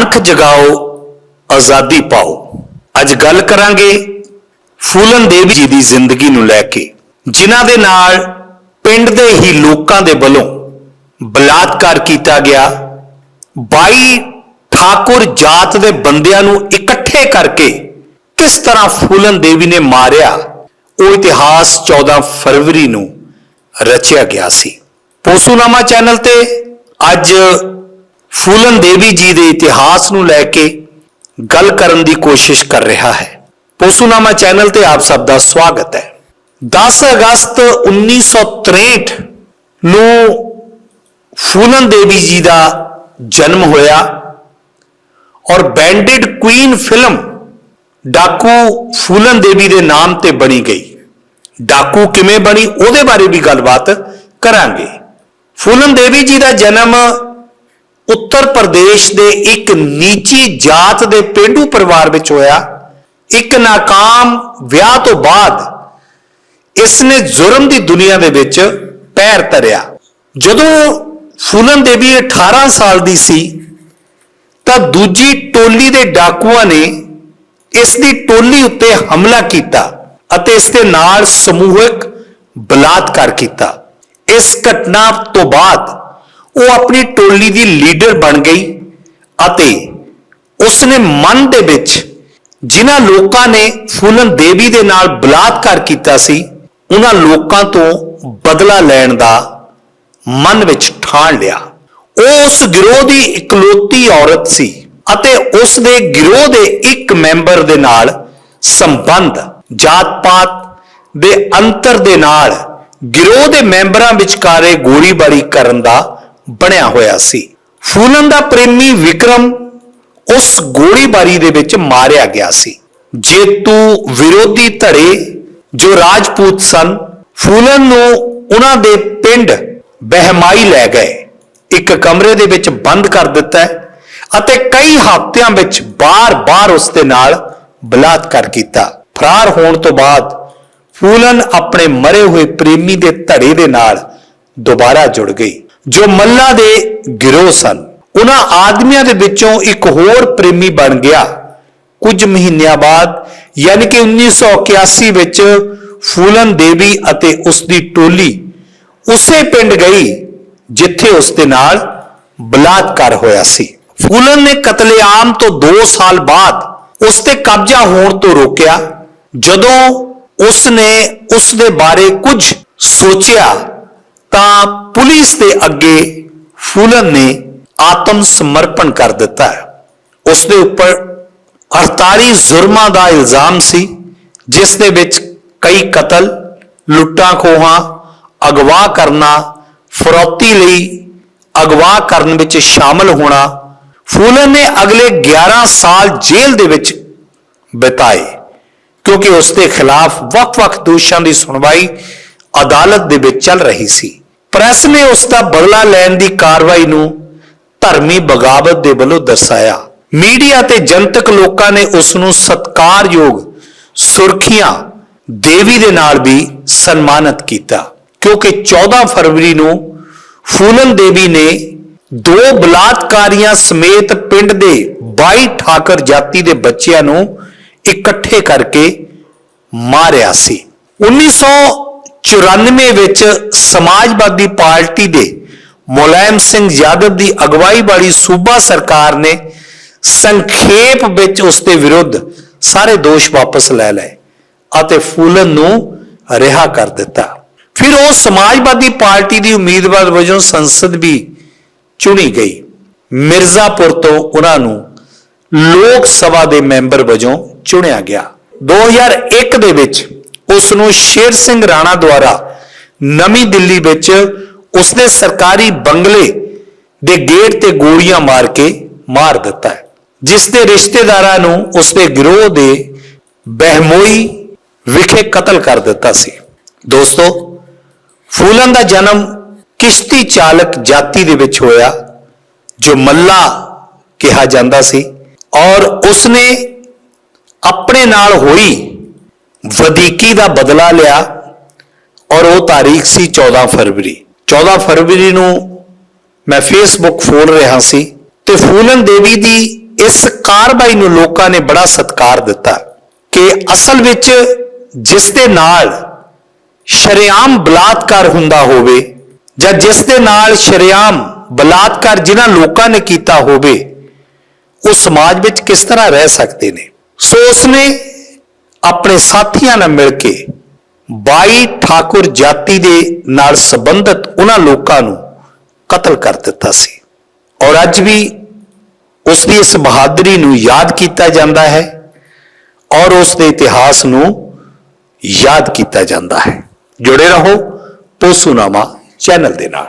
ਅਣਖ ਜਗਾਓ, ਆਜ਼ਾਦੀ ਪਾਓ। ਅੱਜ ਗੱਲ ਕਰਾਂਗੇ ਫੂਲਨ ਦੇਵੀ ਜੀ ਦੀ ਜ਼ਿੰਦਗੀ ਨੂੰ ਲੈ ਕੇ, ਜਿਨ੍ਹਾਂ ਦੇ ਨਾਲ ਪਿੰਡ ਦੇ ਹੀ ਲੋਕਾਂ ਦੇ ਵੱਲੋਂ ਬਲਾਤਕਾਰ ਕੀਤਾ ਗਿਆ। 22 ਠਾਕੁਰ ਜਾਤ ਦੇ ਬੰਦਿਆਂ ਨੂੰ ਇਕੱਠੇ ਕਰਕੇ ਕਿਸ ਤਰ੍ਹਾਂ ਫੂਲਨ ਦੇਵੀ ਨੇ ਮਾਰਿਆ, ਉਹ ਇਤਿਹਾਸ 14 ਫਰਵਰੀ ਨੂੰ ਰਚਿਆ ਗਿਆ ਸੀ। ਪੋਸੂਨਾਮਾ ਚੈਨਲ ਤੇ ਅੱਜ ਫੂਲਨ ਦੇਵੀ ਜੀ ਦੇ ਇਤਿਹਾਸ ਨੂੰ ਲੈ ਕੇ ਗੱਲ ਕਰਨ ਦੀ ਕੋਸ਼ਿਸ਼ ਕਰ ਰਿਹਾ ਹੈ। ਪੋਸੂਨਾਮਾ ਚੈਨਲ ਤੇ ਆਪ ਸਭ ਦਾ ਸਵਾਗਤ ਹੈ। 10 ਅਗਸਤ 1963 ਨੂੰ ਫੂਲਨ ਦੇਵੀ ਜੀ ਦਾ ਜਨਮ ਹੋਇਆ ਔਰ ਬੈਂਡਡ ਕੁਈਨ ਫਿਲਮ ਡਾਕੂ ਫੂਲਨ ਦੇਵੀ ਦੇ ਨਾਮ ਤੇ ਬਣੀ ਗਈ। ਡਾਕੂ ਕਿਵੇਂ ਬਣੀ ਉਹਦੇ ਬਾਰੇ ਵੀ ਗੱਲਬਾਤ ਕਰਾਂਗੇ। ਫੂਲਨ ਦੇਵੀ ਜੀ ਦਾ ਜਨਮ ਉੱਤਰ ਪ੍ਰਦੇਸ਼ ਦੇ ਇੱਕ ਨੀਚੀ ਜਾਤ ਦੇ ਪਿੰਡੂ ਪਰਿਵਾਰ ਵਿੱਚ ਹੋਇਆ। ਇੱਕ ਨਾਕਾਮ ਵਿਆਹ ਤੋਂ ਬਾਅਦ ਇਸ ਨੇ ਜ਼ੁਰਮ ਦੀ ਦੁਨੀਆ ਦੇ ਵਿੱਚ ਪੈਰ ਧਰਿਆ। ਜਦੋਂ ਫੂਲਨ ਦੇਵੀ 18 ਸਾਲ ਦੀ ਸੀ, ਤਾਂ ਦੂਜੀ ਟੋਲੀ ਦੇ ਡਾਕੂਆਂ ਨੇ ਇਸ ਦੀ ਟੋਲੀ ਉੱਤੇ ਹਮਲਾ ਕੀਤਾ ਅਤੇ ਇਸ ਦੇ ਨਾਲ ਸਮੂਹਿਕ ਬਲਾਤਕਾਰ ਕੀਤਾ। ਇਸ ਘਟਨਾ ਤੋਂ ਬਾਅਦ ਉਹ ਆਪਣੀ ਟੋਲੀ ਦੀ ਲੀਡਰ ਬਣ ਗਈ ਅਤੇ ਉਸ ਨੇ ਮਨ ਦੇ ਵਿੱਚ ਜਿਨ੍ਹਾਂ ਲੋਕਾਂ ਨੇ ਫੂਲਨ ਦੇਵੀ ਦੇ ਨਾਲ ਬਲਾਤਕਾਰ ਕੀਤਾ ਸੀ ਉਹਨਾਂ ਲੋਕਾਂ ਤੋਂ ਬਦਲਾ ਲੈਣ ਦਾ ਮਨ ਵਿੱਚ ਠਾਣ ਲਿਆ। ਉਹ ਉਸ ਗਿਰੋਹ ਦੀ ਇਕਲੌਤੀ ਔਰਤ ਸੀ ਅਤੇ ਉਸ ਦੇ ਗਿਰੋਹ ਦੇ ਇੱਕ ਮੈਂਬਰ ਦੇ ਨਾਲ ਸੰਬੰਧ, ਜਾਤ-ਪਾਤ ਦੇ ਅੰਤਰ ਦੇ ਨਾਲ ਗਿਰੋਹ ਦੇ ਮੈਂਬਰਾਂ ਵਿਚਕਾਰੇ ਗੋਲੀਬਾਰੀ ਕਰਨ ਦਾ ਬਣਿਆ ਹੋਇਆ ਸੀ। ਫੂਲਨ ਦਾ ਪ੍ਰੇਮੀ ਵਿਕਰਮ ਉਸ ਗੋਲੀਬਾਰੀ ਦੇ ਵਿੱਚ ਮਾਰਿਆ ਗਿਆ ਸੀ। ਜੇਤੂ ਵਿਰੋਧੀ ਧੜੇ ਜੋ ਰਾਜਪੂਤ ਸਨ, ਫੂਲਨ ਨੂੰ ਉਹਨਾਂ ਦੇ ਪਿੰਡ ਬਹਿਮਾਈ ਲੈ ਗਏ। ਇੱਕ ਕਮਰੇ ਦੇ ਵਿੱਚ ਬੰਦ ਕਰ ਦਿੱਤਾ ਅਤੇ ਕਈ ਹਫ਼ਤਿਆਂ ਵਿੱਚ ਬਾਰ-ਬਾਰ ਉਸ ਦੇ ਨਾਲ ਬਲਾਤਕਾਰ ਕੀਤਾ। ਫਰਾਰ ਹੋਣ ਤੋਂ ਬਾਅਦ ਫੂਲਨ ਆਪਣੇ ਮਰੇ ਹੋਏ ਪ੍ਰੇਮੀ ਦੇ ਧੜੇ ਦੇ ਨਾਲ ਦੁਬਾਰਾ ਜੁੜ ਗਈ। ਜੋ ਮੱਲਾ ਦੇ ਗਿਰੋਹ ਸਨ। ਉਹਨਾਂ ਆਦਮੀਆਂ ਦੇ ਵਿੱਚੋਂ ਇੱਕ ਹੋਰ ਪ੍ਰੇਮੀ ਬਣ ਗਿਆ। ਕੁਝ ਮਹੀਨਿਆਂ ਬਾਅਦ, ਯਾਨੀ ਕਿ 1981 ਵਿੱਚ ਫੂਲਨ ਦੇਵੀ ਅਤੇ ਉਸ ਦੀ ਟੋਲੀ ਉਸੇ ਪਿੰਡ ਗਈ, ਜਿੱਥੇ ਉਸ ਦੇ ਨਾਲ ਬਲਾਤਕਾਰ ਹੋਇਆ ਸੀ। ਫੂਲਨ ਨੇ ਕਤਲੇਆਮ ਤੋਂ 2 ਸਾਲ ਬਾਅਦ ਉਸ ਤੇ ਕਬਜ਼ਾ ਹੋਣ ਤੋਂ ਰੋਕਿਆ। ਜਦੋਂ ਉਸ ਨੇ ਉਸ ਦੇ ਬਾਰੇ ਕੁਝ ਸੋਚਿਆ ਤਾਂ ਪੁਲਿਸ ਦੇ ਅੱਗੇ ਫੂਲਨ ਨੇ ਆਤਮ ਸਮਰਪਣ ਕਰ ਦਿੱਤਾ ਉਸ ਦੇ ਉੱਪਰ 48 ਜ਼ੁਰਮਾਂ ਦਾ ਇਲਜ਼ਾਮ ਸੀ, ਜਿਸ ਦੇ ਵਿੱਚ ਕਈ ਕਤਲ, ਲੁੱਟਾਂ ਖੋਹਾਂ, ਅਗਵਾ ਕਰਨਾ, ਫਰੋਤੀ ਲਈ ਅਗਵਾ ਕਰਨ ਵਿੱਚ ਸ਼ਾਮਲ ਹੋਣਾ ਫੂਲਨ ਨੇ ਅਗਲੇ 11 ਸਾਲ ਜੇਲ੍ਹ ਦੇ ਵਿੱਚ ਬਿਤਾਏ, ਕਿਉਂਕਿ ਉਸ ਦੇ ਖਿਲਾਫ ਵੱਖ-ਵੱਖ ਦੋਸ਼ਾਂ ਦੀ ਸੁਣਵਾਈ ਅਦਾਲਤ ਦੇ ਵਿੱਚ ਚੱਲ ਰਹੀ ਸੀ। ਪ੍ਰੈਸ ਨੇ ਉਸ ਦਾ ਬਦਲਾ ਲੈਣ ਦੀ ਕਾਰਵਾਈ ਨੂੰ ਧਰਮੀ ਬਗਾਵਤ ਦੇ ਵੱਲੋਂ ਦਰਸਾਇਆ। ਮੀਡੀਆ ਤੇ ਜਨਤਕ ਲੋਕਾਂ ਨੇ ਉਸ ਨੂੰ ਸਤਕਾਰਯੋਗ ਸੁਰਖੀਆਂ ਦੇਵੀ ਦੇ ਨਾਲ ਵੀ ਸਨਮਾਨਿਤ ਕੀਤਾ। ਕਿਉਂਕਿ 14 ਫਰਵਰੀ ਨੂੰ ਫੂਲਨ ਦੇਵੀ ਨੇ ਦੋ ਬਲਾਤਕਾਰੀਆਂ ਸਮੇਤ ਪਿੰਡ ਦੇ 22 ਠਾਕਰ ਜਾਤੀ ਦੇ ਬੱਚਿਆਂ ਨੂੰ ਇਕੱਠੇ ਕਰਕੇ ਮਾਰਿਆ ਸੀ 1994 ਵਿੱਚ ਸਮਾਜਵਾਦੀ ਪਾਰਟੀ ਦੇ ਮੁਲਾਇਮ ਸਿੰਘ ਯਾਦਵ ਦੀ ਅਗਵਾਈ ਵਾਲੀ ਸੂਬਾ ਸਰਕਾਰ ਨੇ ਸੰਖੇਪ ਵਿੱਚ ਉਸ ਦੇ ਵਿਰੁੱਧ ਸਾਰੇ ਦੋਸ਼ ਵਾਪਸ ਲੈ ਲਏ ਅਤੇ ਫੂਲਨ ਨੂੰ ਰਿਹਾ ਕਰ ਦਿੱਤਾ। ਫਿਰ ਉਹ ਸਮਾਜਵਾਦੀ ਪਾਰਟੀ ਦੀ ਉਮੀਦਵਾਰ ਵਜੋਂ ਸੰਸਦ ਵੀ ਚੁਣੀ ਗਈ। ਮਿਰਜ਼ਾਪੁਰ ਤੋਂ ਉਹਨਾਂ ਨੂੰ ਲੋਕ ਸਭਾ ਦੇ ਮੈਂਬਰ ਵਜੋਂ ਚੁਣਿਆ ਗਿਆ। 2001 ਦੇ ਵਿੱਚ ਉਸ ਨੂੰ ਸ਼ੇਰ ਸਿੰਘ ਰਾਣਾ ਦੁਆਰਾ ਨਵੀਂ ਦਿੱਲੀ ਵਿੱਚ ਉਸਦੇ ਸਰਕਾਰੀ ਬੰਗਲੇ ਦੇ ਗੇਟ ਤੇ ਗੋਲੀਆਂ ਮਾਰ ਕੇ ਮਾਰ ਦਿੱਤਾ ਹੈ, ਜਿਸ ਦੇ ਰਿਸ਼ਤੇਦਾਰਾਂ ਨੂੰ ਉਸਦੇ ਗਿਰੋਹ ਦੇ ਬਹਿਮੋਈ ਵਿਖੇ ਕਤਲ ਕਰ ਦਿੱਤਾ ਸੀ। ਦੋਸਤੋ ਫੂਲਨ ਦਾ ਜਨਮ ਕਿਸ਼ਤੀ ਚਾਲਕ ਜਾਤੀ ਦੇ ਵਿੱਚ ਹੋਇਆ, ਜੋ ਮੱਲਾ ਕਿਹਾ ਜਾਂਦਾ ਸੀ ਔਰ ਉਸਨੇ ਆਪਣੇ ਨਾਲ ਹੋਈ ਵਧੀਕੀ ਦਾ ਬਦਲਾ ਲਿਆ ਔਰ ਉਹ ਤਾਰੀਖ ਸੀ 14 ਫਰਵਰੀ। 14 ਫਰਵਰੀ ਨੂੰ ਮੈਂ ਫੇਸਬੁੱਕ ਫੋਲ ਰਿਹਾ ਸੀ ਤੇ ਫੂਲਨ ਦੇਵੀ ਦੀ ਇਸ ਕਾਰਵਾਈ ਨੂੰ ਲੋਕਾਂ ਨੇ ਬੜਾ ਸਤਿਕਾਰ ਦਿੱਤਾ ਕਿ ਅਸਲ ਵਿੱਚ ਜਿਸ ਦੇ ਨਾਲ ਸ਼ਰੇਆਮ ਬਲਾਤਕਾਰ ਹੁੰਦਾ ਹੋਵੇ ਜਾਂ ਜਿਸ ਦੇ ਨਾਲ ਸ਼ਰੇਆਮ ਬਲਾਤਕਾਰ ਜਿਨ੍ਹਾਂ ਲੋਕਾਂ ਨੇ ਕੀਤਾ ਹੋਵੇ, ਉਹ ਸਮਾਜ ਵਿੱਚ ਕਿਸ ਤਰ੍ਹਾਂ ਰਹਿ ਸਕਦੇ ਨੇ? ਸੋ ਉਸਨੇ ਆਪਣੇ ਸਾਥੀਆਂ ਨਾਲ ਮਿਲ ਕੇ ਬਾਈ ਠਾਕੁਰ ਜਾਤੀ ਦੇ ਨਾਲ ਸੰਬੰਧਿਤ ਉਹਨਾਂ ਲੋਕਾਂ ਨੂੰ ਕਤਲ ਕਰ ਦਿੱਤਾ ਸੀ। ਔਰ ਅੱਜ ਵੀ ਉਸ ਦੀ ਇਸ ਬਹਾਦਰੀ ਨੂੰ ਯਾਦ ਕੀਤਾ ਜਾਂਦਾ ਹੈ ਔਰ ਉਸ ਦੇ ਇਤਿਹਾਸ ਨੂੰ ਯਾਦ ਕੀਤਾ ਜਾਂਦਾ ਹੈ। ਜੁੜੇ ਰਹੋ ਪੋਸੂਨਾਮਾ ਚੈਨਲ ਦੇ ਨਾਲ।